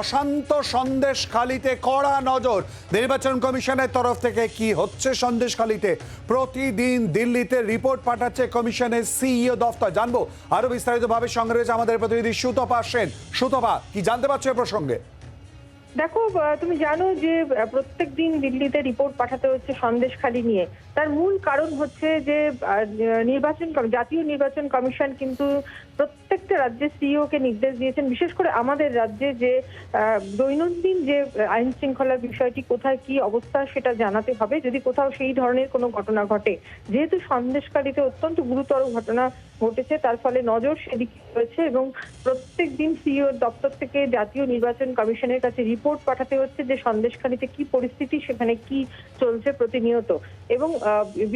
অশান্ত সন্দেশ খালিতে কড়া নজর। নির্বাচন কমিশনের তরফ থেকে কি হচ্ছে সন্দেশ খালিতে প্রতিদিন দিল্লিতে রিপোর্ট পাঠাচ্ছে কমিশনের সিইও দফতর। জানব। আরও বিস্তারিতভাবে সঙ্গে রয়েছে আমাদের প্রতিনিধি সুতপা সেন। সুতপা, কি জানতে পারছ এ প্রসঙ্গে? দেখো তুমি জানো যে প্রত্যেক দিন দিল্লিতে রিপোর্ট পাঠাতে হচ্ছে সন্দেশখালি নিয়ে। তার মূল কারণ হচ্ছে যে নির্বাচন জাতীয় নির্বাচন কমিশন কিন্তু প্রত্যেকটা রাজ্যের সিইও কে নির্দেশ দিয়েছেন, বিশেষ করে আমাদের রাজ্যে যে দৈনন্দিন যে আইন শৃঙ্খলার বিষয়টি, কোথায় কি অবস্থা সেটা জানাতে হবে। যদি কোথাও সেই ধরনের কোনো ঘটনা ঘটে, যেহেতু সন্দেশকারীতে অত্যন্ত গুরুতর ঘটনা ঘটেছে, তার ফলে নজর সেদিকে রয়েছে এবং প্রত্যেক দিন সিইও দপ্তর থেকে জাতীয় নির্বাচন কমিশনের কাছে রিপোর্ট পাঠাতে হচ্ছে যে সন্দেশখালীতে কি পরিস্থিতি, সেখানে কি চলছে প্রতিনিয়ত। এবং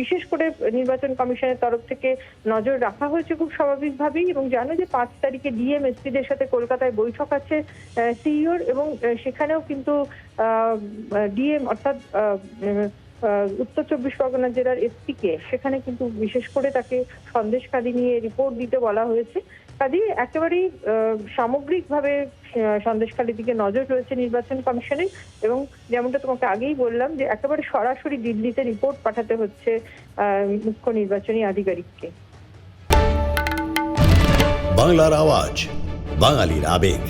বিশেষ করে নির্বাচন কমিশনের তরফ থেকে নজর রাখা হয়েছে খুব স্বাভাবিকভাবেই এবং জানো যে পাঁচ তারিখে ডিএম এসপিদের সাথে কলকাতায় বৈঠক আছে সিইওর এবং সেখানেও কিন্তু ডিএম অর্থাৎ উত্তর চব্বিশ পরগনা জেলার এসপি কে সেখানে কিন্তু বিশেষ করে তাকে সন্দেশকারী নিয়ে রিপোর্ট দিতে বলা হয়েছে। কাজে একেবারেই সামগ্রিকভাবে আহ, সন্দেশখালীর দিকে নজর রয়েছে নির্বাচন কমিশনের এবং যেমনটা তোমাকে আগেই বললাম যে একেবারে সরাসরি দিল্লিতে রিপোর্ট পাঠাতে হচ্ছে মুখ্য নির্বাচনী আধিকারিককে। বাংলার আওয়াজ বাঙালির আবেগ।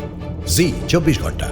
জি চব্বিশ ঘণ্টা।